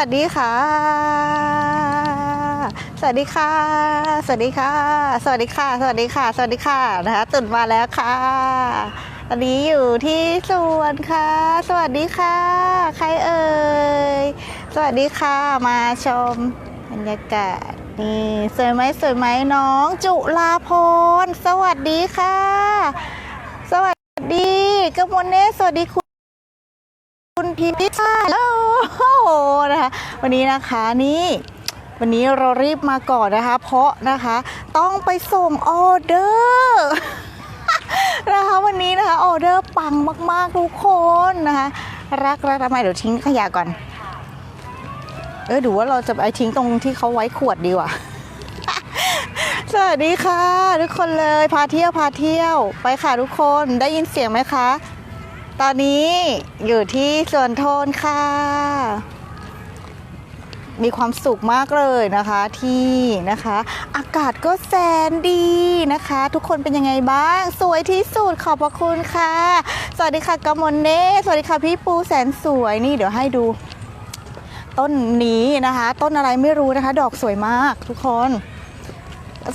วัสดีค่ะ สวัสดีค่ะ สวัสดีค่ะ สวัสดีค่ะ สวัสดีค่ะ สวัสดีค่ะนะคะตื่นมาแล้วค่ะตอนนี้อยู่ที่สวนค่ะ สวัสดีค่ะ ใครเอ่ย สวัสดีค่ะ มาชมบรรยากาศนี่สวยไหมสวยไหมน้อง จุลาพรสวัสดีค่ะ สวัสดีกมลเนสสวัสดีคุณ คุณพิมพิชาโอ้โหนะคะวันนี้นะคะนี่วันนี้เรารีบมาก่อนนะคะ เพราะนะคะต้องไปส่งออเดอร์นะคะวันนี้นะคะออเดอร์ปังมาก ๆ ทุกคนนะคะ รักรักทำไมเดี๋ยวทิ้งขยะก่อน เออดูว่าเราจะไปทิ้งตรงที่เขาไว้ขวดดีกว่าสวัสดีค่ะ ทุกคนเลยพาเที่ยวพาเที่ยว ไปค่ะทุกคนได้ยินเสียงไหมคะ ตอนนี้อยู่ที่สวนโทนค่ะ มีความสุขมากเลยนะคะที่นะคะ อากาศก็แสนดีนะคะ ทุกคนเป็นยังไงบ้าง สวยที่สุดขอบพระคุณค่ะ สวัสดีค่ะกมลเน่สวัสดีค่ะพี่ปูแสนสวยนี่เดี๋ยวให้ดู ต้นนี้นะคะ ต้นอะไรไม่รู้นะคะ ดอกสวยมากทุกคน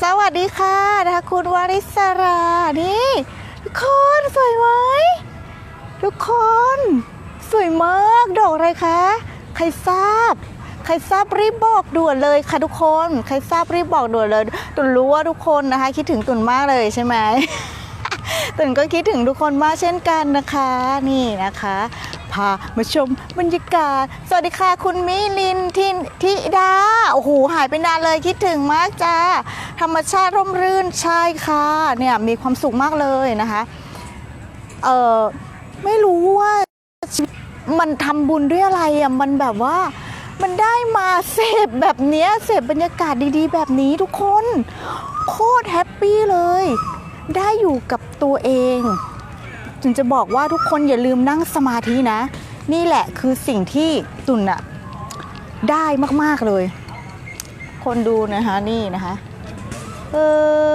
สวัสดีค่ะนะคะ คุณวริศรานี่ทุกคนสวยไหม ทุกคน สวยมากดอกอะไรคะ ใครทราบ ใครทราบรีบบอกด่วนเลยค่ะทุกคน ใครทราบรีบบอกด่วนเลยตุนรู้ว่าทุกคนนะคะ คิดถึงตุนมากเลยใช่ไหมตุนก็คิดถึงทุกคนมากเช่นกันนะคะ นี่นะคะพามาชมบรรยากาศ สวัสดีค่ะคุณมิลินทินทิดา โอ้โห หายไปนานเลยคิดถึงมากจ้า ธรรมชาติร่มรื่นใช่ค่ะ เนี่ยมีความสุขมากเลยนะคะ เออ ไม่รู้ว่าชีวิตมันทำบุญด้วยอะไรอะมันแบบว่า มันได้มาเสพแบบเนี้ยเสพบรรยากาศดีๆ แบบนี้ทุกคน โคตรแฮปปี้เลย ได้อยู่กับตัวเองจึงจะบอกว่าทุกคนอย่าลืมนั่งสมาธินะ นี่แหละคือสิ่งที่ตุนอะได้มากๆเลย คนดูนะคะนี่นะคะ เอ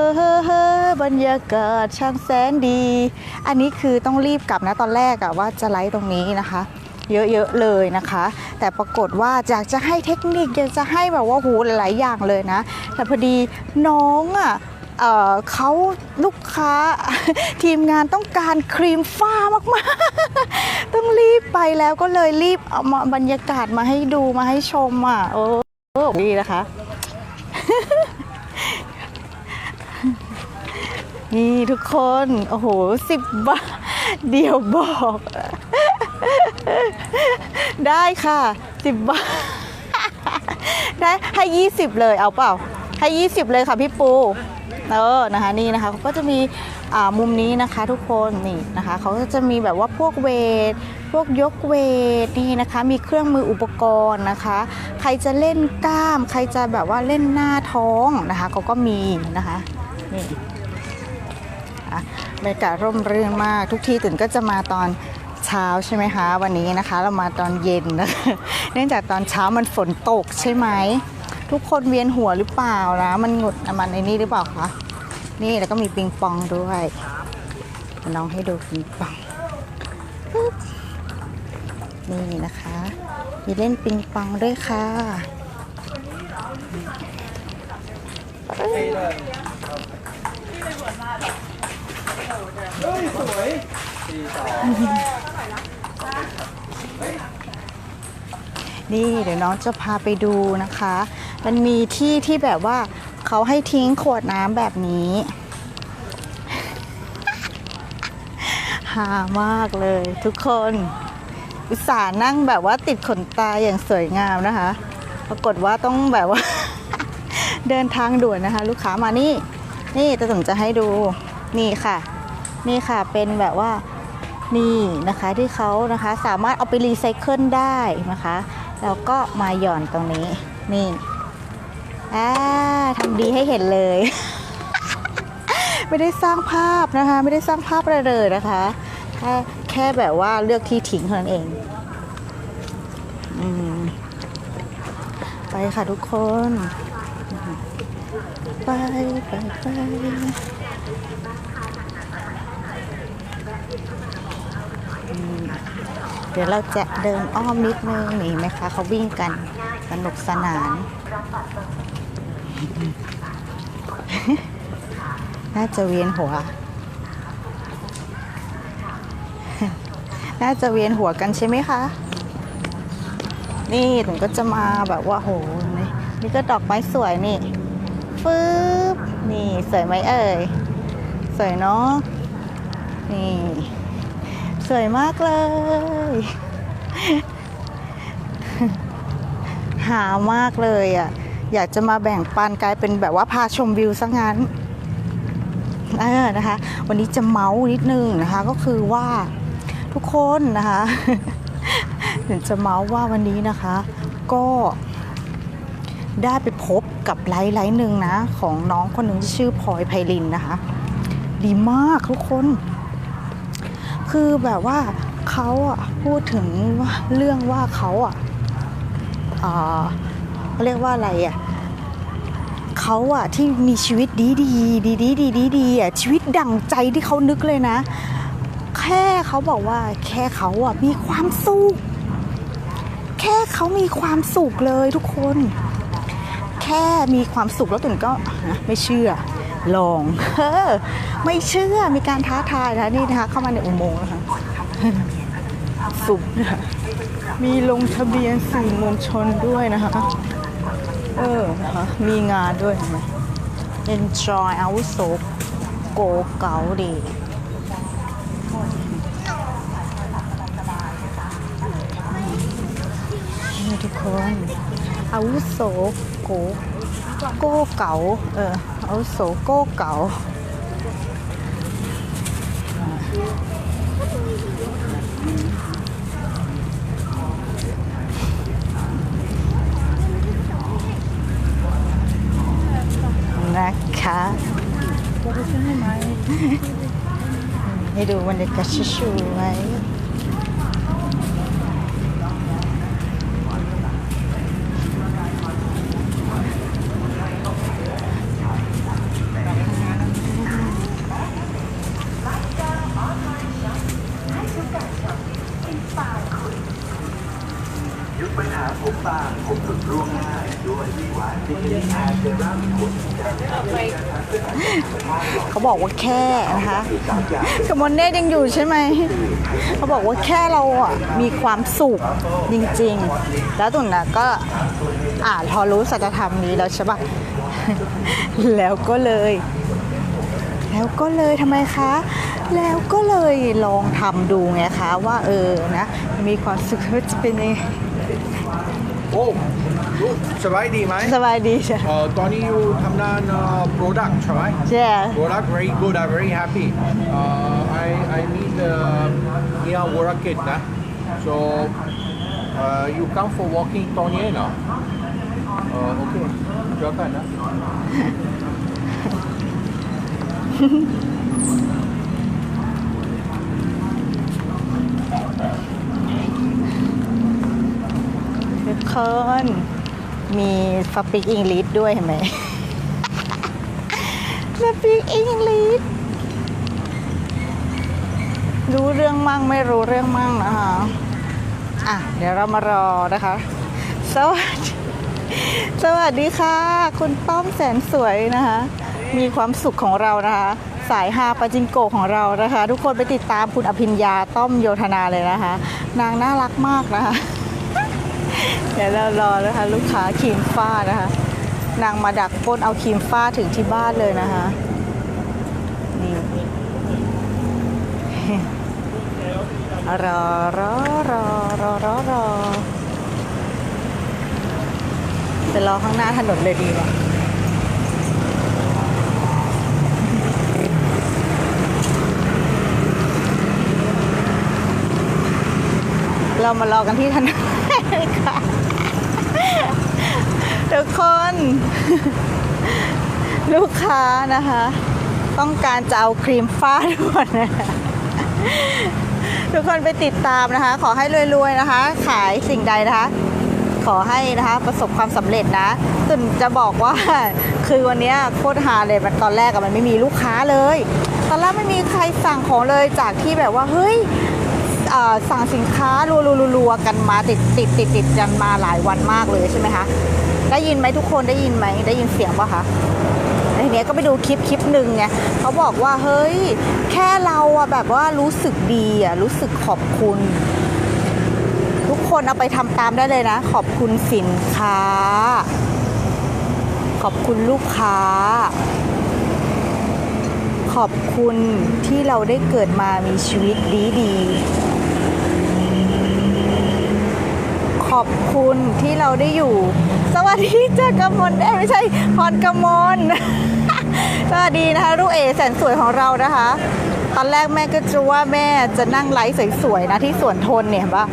อเฮ้อเฮ้อ บรรยากาศช่างแสนดี อันนี้คือต้องรีบกลับนะตอนแรกอะว่าจะไลฟ์ตรงนี้นะคะ เยอะๆเลยนะคะ แต่ปรากฏว่าอยากจะให้เทคนิคอยากจะให้แบบว่าหูหลายๆอย่างเลยนะ แต่พอดีน้องอะเเขาลูกค้าทีมงานต้องการครีมฝ้ามากๆ ต้องรีบไปแล้วก็เลยรีบเอามาบรรยากาศมาให้ดูมาให้ชมอะโอ้ดีนะคะ นี่ทุกคน โอ้โหสิบบาท เดี๋ยวบอก ได้ค่ะสิบบาท ได้ให้ยี่สิบเลยเอาเปล่า ให้ยี่สิบเลยค่ะพี่ปู เออนะคะนี่นะคะเขาก็จะมีมุมนี้นะคะทุกคนนี่นะคะเขาก็จะมีแบบว่าพวกเวท พวกยกเวทนี่นะคะ มีเครื่องมืออุปกรณ์นะคะ ใครจะเล่นกล้าม ใครจะแบบว่าเล่นหน้าท้องนะคะเขาก็มีนะคะนี่ บรรยากาศร่มรื่นมาก ทุกที่ตื่นก็จะมาตอนเช้าใช่ไหมคะ วันนี้นะคะเรามาตอนเย็นนะเนื่องจากตอนเช้ามันฝนตกใช่ไหมทุกคนเวียนหัวหรือเปล่านะมันหงุดมันในนี่หรือเปล่าคะนี่แล้วก็มีปิงปองด้วยน้องให้ดูปิงปองนี่นะคะมีเล่นปิงปองด้วยค่ะ นี่เดี๋ยวน้องจะพาไปดูนะคะ มันมีที่ที่แบบว่าเขาให้ทิ้งขวดน้ำแบบนี้ หามากเลยทุกคน อุตส่าห์นั่งแบบว่าติดขนตาอย่างสวยงามนะคะ ปรากฏว่าต้องแบบว่า เดินทางด่วนนะคะ ลูกค้ามานี่ นี่จะถึงจะให้ดู นี่ค่ะ นี่ค่ะเป็นแบบว่า นี่นะคะที่เขานะคะสามารถเอาไปรีไซเคิลได้นะคะแล้วก็มาหย่อนตรงนี้นี่อ่าทำดีให้เห็นเลย ไม่ได้สร้างภาพนะคะ ไม่ได้สร้างภาพอะไรเลยนะคะแค่แค่แบบว่าเลือกที่ทิ้งเท่านั้นเองอไปค่ะทุกคน ไปไปไป เดี๋ยวเราจะเดินอ้อมนิดนึงนี่ไหมคะเขาวิ่งกันสนุกสนาน น่าจะเวียนหัว น่าจะเวียนหัวกันใช่ไหมคะ นี่ถึงก็จะมาแบบว่าโหนี่นี่ก็ดอกไม้สวยนี่ฟืบนี่สวยไหมเอ่ย สวยเนาะนี่ สวยมากเลย หามากเลยอะ อยากจะมาแบ่งปันกลายเป็นแบบว่าพาชมวิวซะงั้นเออนะคะ วันนี้จะเมาส์นิดนึงนะคะ ก็คือว่าทุกคนนะคะเดี๋ยวจะเมาส์ว่าวันนี้นะคะ ก็ได้ไปพบกับไลฟ์ไลฟ์หนึ่งนะ ของน้องคนหนึ่งที่ชื่อพลอยไพลินนะคะ ดีมากทุกคน คือแบบว่าเขาอะพูดถึงเรื่องว่าเขาอะอ่าเขาเรียกว่าอะไรอะเขาอะที่มีชีวิตดีดีดีดีดีดีดีอะชีวิตดั่งใจที่เขานึกเลยนะ แค่เขาบอกว่าแค่เขาอะมีความสุขแค่เขามีความสุขเลยทุกคน แค่มีความสุขแล้วตุ่นก็ไม่เชื่อลองเออ ไม่เชื่อมีการท้าทายนะนี่นะคะเข้ามาในอุโมงค์นะคะสุขนะคะมีลงทะเบียนสื่อมวลชนด้วยนะคะ เออนะคะมีงานด้วยนไหม Enjoy อาวุโสโกเกาดีนี่ทุกคนอาวุโสโกโกเก๋าเอออาวุโสโกเก๋า นะคะ ให้ดูบรรยากาศสว ยเขาบอกว่าแค่นะคะกมอนเน่ยังอยู่ใช่ไหม เขาบอกว่าแค่เราอะมีความสุขจริงๆ แล้วตุ่นนะก็อ่านพอรู้สัจธรรมนี้แล้วใช่ปะแล้วก็เลย แล้วก็เลยทำไมคะ แล้วก็เลยลองทำดูไงคะ ว่าเออนะ มีความสุขจะเป็นยังไง โอ้ลูกสบายดีไหม สบายดีใช่เอ่อตอนนี้อยู่ทำงานเอ่อ product ใช่ไหมใช่ product very good I'm very happy uh, I I need the near Warakit นะ so uh, you come for walking ตอนนี้เนาะเออโอเคเจอกันมีสปิกอังกฤษด้วยเห็นไหมสปิกอังกฤษรู้เรื่องมั่งไม่รู้เรื่องมั่งนะคะอะ เดี๋ยวเรามารอนะคะ สวัสดีสวัสดีค่ะ คุณต้อมแสนสวยนะคะ มีความสุขของเรานะคะ สายฮาปาจิงโกของเรานะคะ ทุกคนไปติดตามคุณอภิญญาต้อมโยธนาเลยนะคะ นางน่ารักมากนะคะ ดี๋ยวเรารอนะคะ ลูกค้าครีมฟ้านะคะ นางมาดักป้นเอาครีมฟ้าถึงที่บ้านเลยนะคะ นี่ รอรอรอรอรอรอไปรอข้างหน้าถนนเลยดีกว่าเรามารอกันที่ถนนค่ะ คน ลูกค้านะคะ ต้องการจะเอาครีมฟ้าด่วนนะทุกคนไปติดตามนะคะ ขอให้รวยๆนะคะ ขายสิ่งใดนะคะ ขอให้นะคะประสบความสำเร็จนะตุนจะบอกว่า คือวันนี้โคตรฮาเลยมันตอนแรกอะมันไม่มีลูกค้าเลย ตอนแรกไม่มีใครสั่งของเลยจากที่แบบว่าเฮ้ยสั่งสินค้ารัวๆๆกันมาติดติดติดติดกันมาหลายวันมากเลยใช่ไหมคะ ได้ยินไหมทุกคนได้ยินไหมได้ยินเสียงปะคะทีเนี้ยก็ไปดูคลิปคลิปหนึ่งไงเขาบอกว่าเฮ้ย แค่เราอะแบบว่ารู้สึกดีอะรู้สึกขอบคุณ ทุกคนเอาไปทำตามได้เลยนะ ขอบคุณสินค้า ขอบคุณลูกค้า ขอบคุณที่เราได้เกิดมามีชีวิตดีดีขอบคุณที่เราได้อยู่ วัสดีจ้ากำมลไม่ใช่พรกำมลสวัสดีนะคะลูกเอแสนสวยของเรานะคะ ตอนแรกแม่ก็จะว่าแม่จะนั่งไลฟ์สวยๆนะที่สวนทนเนี่ยเห็นปะ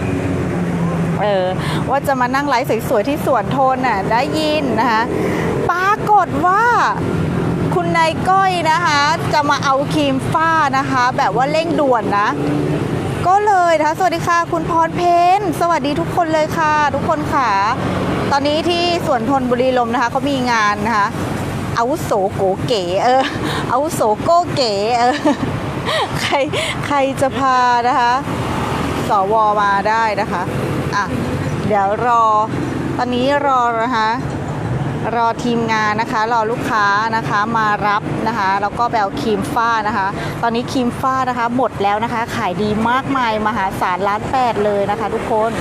เออว่าจะมานั่งไลฟ์สวยๆที่สวนโทนน่ะได้ยินนะคะปรากฏว่าคุณนายก้อยนะคะ จะมาเอาครีมฝ้านะคะ แบบว่าเร่งด่วนนะ ก็เลยนะคะสวัสดีค่ะ คุณพรเพนสวัสดีทุกคนเลยค่ะ ทุกคนค่ะ ตอนนี้ที่สวนทนบุรีลมนะคะเขามีงานนะคะอาวุโสโกเก๋เอออาวุโสโกเก๋เออใครใครจะพานะคะสวมาได้นะคะอะเดี๋ยวรอตอนนี้รอนะคะรอทีมงานนะคะ รอลูกค้านะคะมารับนะคะแล้วก็ไปเอาครีมฝ้านะคะ ตอนนี้ครีมฝ้านะคะ หมดแล้วนะคะ ขายดีมากมายมหาศาลล้านแปดเลยนะคะ ทุกคน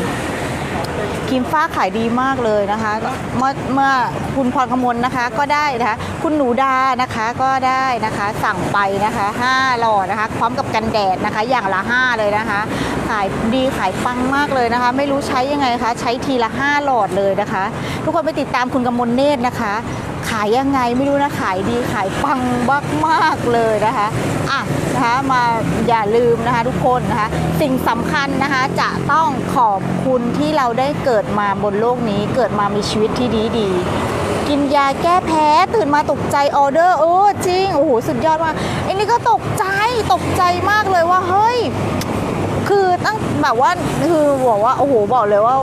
ครีมฟ้าขายดีมากเลยนะคะ เมื่อเมื่อคุณพรกมลนะคะก็ได้นะคะ คุณหนูดานะคะก็ได้นะคะ สั่งไปนะคะ5หลอดนะคะ พร้อมกับกันแดดนะคะ อย่างละ 5 เลยนะคะ ขายดีขายปังมากเลยนะคะ ไม่รู้ใช้ยังไงคะใช้ทีละ 5 หลอดเลยนะคะ ทุกคนไปติดตามคุณกมลเนตรนะคะ ขายยังไงไม่รู้นะขายดีขายปังมากๆเลยนะคะอะ นะคะมาอย่าลืมนะคะทุกคนนะคะ สิ่งสำคัญนะคะจะต้องขอบคุณที่เราได้เกิดมาบนโลกนี้ เกิดมามีชีวิตที่ดีดีกินยาแก้แพ้ตื่นมาตกใจออเดอร์เออจริงโอ้โหสุดยอดมากไอ้นี่ก็ตกใจตกใจมากเลยว่าเฮ้ย คือตั้งแบบว่าคือบอกว่าโอ้โหบอกเลยว่า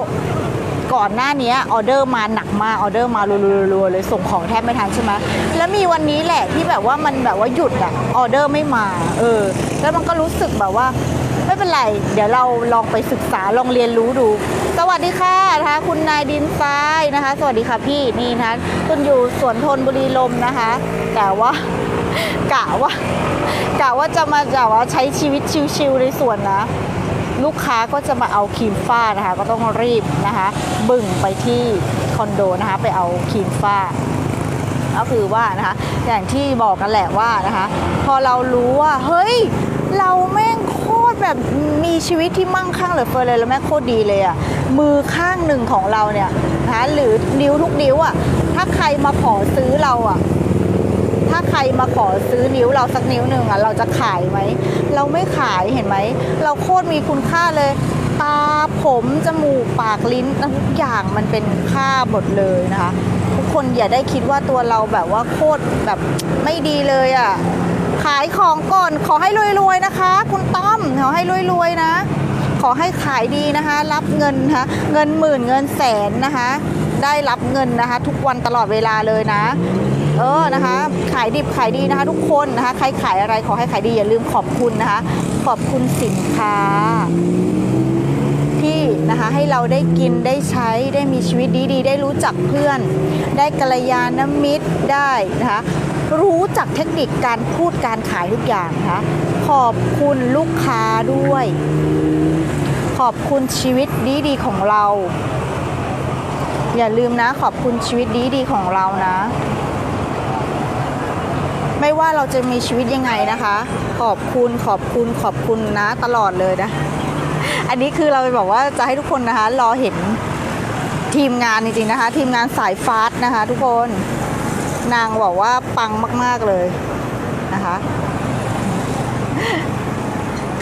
ก่อนหน้านี้ออเดอร์มาหนักมากออเดอร์มารัวๆๆเลยส่งของแทบไม่ทันใช่ไหมแล้วมีวันนี้แหละที่แบบว่ามันแบบว่าหยุดอะออเดอร์ไม่มาเออแล้วมันก็รู้สึกแบบว่าไม่เป็นไร เดี๋ยวเราลองไปศึกษาลองเรียนรู้ดู สวัสดีค่ะนะคะคุณนายดินทรายนะคะ สวัสดีค่ะพี่นี่นะคะคุณอยู่สวนทนบุรีลมนะคะ แต่ว่ากะว่ากะว่าจะมาแบบว่าใช้ชีวิตชิลๆในสวนนะ ลูกค้าก็จะมาเอาครีมฝ้านะคะ ก็ต้องรีบนะคะบึ่งไปที่คอนโดนะคะ ไปเอาครีมฝ้าก็คือว่านะคะอย่างที่บอกกันแหละว่านะคะ พอเรารู้ว่า เฮ้ย เราแม่งโคตรแบบมีชีวิตที่มั่งคั่งเหลือเฟือเลยแล้วแม่งโคตรดีเลยอะ่ะมือข้างหนึ่งของเราเนี่ยนะคะหรือนิ้วทุกนิ้วอะ่ะถ้าใครมาขอซื้อเราอะ ถ้าใครมาขอซื้อนิ้วเราสักนิ้วหนึ่งอะเราจะขายไหม เราไม่ขายเห็นไหม เราโคตรมีคุณค่าเลย ตาผมจมูกปากลิ้นทุกอย่างมันเป็นค่าหมดเลยนะคะ ทุกคนอย่าได้คิดว่าตัวเราแบบว่าโคตรแบบไม่ดีเลยอะขายของก่อนขอให้รวยๆนะคะ คุณต้อมขอให้รวยๆนะ ขอให้ขายดีนะคะ รับเงินนะคะเงินหมื่นเงินแสนนะคะ ได้รับเงินนะคะ ทุกวันตลอดเวลาเลยนะ เออนะคะ ขายดิบขายดีนะคะทุกคนนะคะ ใครขายอะไรขอให้ขายดีอย่าลืมขอบคุณนะคะ ขอบคุณสินค้า ที่นะคะให้เราได้กินได้ใช้ได้มีชีวิตดีๆ ได้รู้จักเพื่อน ได้กัลยาณมิตรได้นะคะรู้จักเทคนิคการพูดการขายทุกอย่างนะคะขอบคุณลูกค้าด้วย ขอบคุณชีวิตดีๆของเรา อย่าลืมนะขอบคุณชีวิตดีๆของเรานะ ไม่ว่าเราจะมีชีวิตยังไงนะคะ ขอบคุณขอบคุณขอบคุณนะตลอดเลยนะ อันนี้คือเราบอกว่าจะให้ทุกคนนะคะ รอเห็นทีมงานจริงๆนะคะ ทีมงานสายฟาสต์นะคะ ทุกคนนางบอกว่าปังมาก ๆเลยนะคะ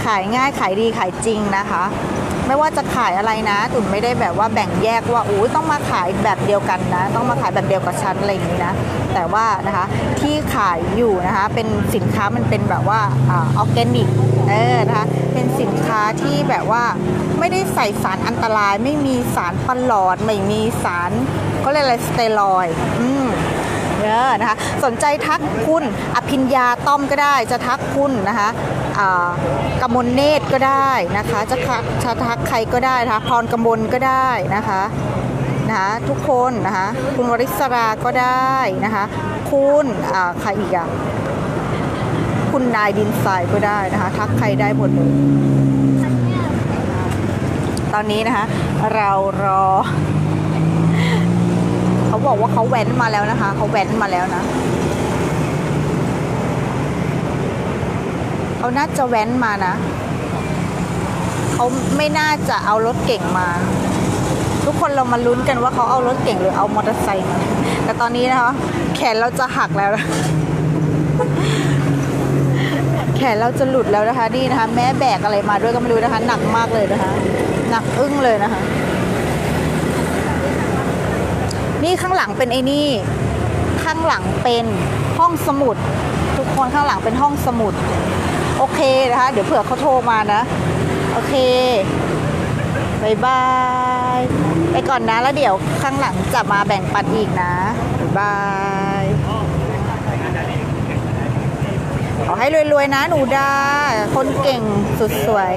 ขายง่ายขายดีขายจริงนะคะ ไม่ว่าจะขายอะไรนะ ตุ่นไม่ได้แบบว่าแบ่งแยกว่าอุ้ยต้องมาขายแบบเดียวกันนะ ต้องมาขายแบบเดียวกับฉันอะไรอย่างนี้นะ แต่ว่านะคะที่ขายอยู่นะคะเป็นสินค้ามันเป็นแบบว่าออร์แกนิกเออนะคะเป็นสินค้าที่แบบว่าไม่ได้ใส่สารอันตราย ไม่มีสารประหลอดไม่มีสารก็เรียกอะไรสเตียรอยด์อืมเออนะคะสนใจทักคุณอภิญญาต้อมก็ได้จะทักคุณนะคะ กมลเนตรก็ได้นะคะ จะทักจะทักใครก็ได้นะคะพรกมลก็ได้นะคะนะคะทุกคนนะคะคุณวริศราก็ได้นะคะคุณใครอีกอะคุณนายดินทรายก็ได้นะคะ ทักใครได้หมดเลยตอนนี้นะคะ เรารอ เขาบอกว่าเขาแว้นมาแล้วนะคะ เขาแว้นมาแล้วนะ เขาน่าจะแว้นมานะ เขาไม่น่าจะเอารถเก่งมา ทุกคนเรามาลุ้นกันว่าเขาเอารถเก่งหรือเอามอเตอร์ไซค์มา แต่ตอนนี้นะคะแขนเราจะหักแล้วนะแขนเราจะหลุดแล้วนะคะนี่นะคะ แม่แบกอะไรมาด้วยก็ไม่รู้นะคะ หนักมากเลยนะคะ หนักอึ้งเลยนะคะ นี่ข้างหลังเป็นไอ้นี่ ข้างหลังเป็นห้องสมุด ทุกคนข้างหลังเป็นห้องสมุด โอเคนะคะ เดี๋ยวเผื่อเขาโทรมานะ โอเคบายบาย ไปก่อนนะ แล้วเดี๋ยวข้างหลังจะมาแบ่งปันอีกนะบายบายขอให้รวยๆนะหนูดา คนเก่งสุดสวย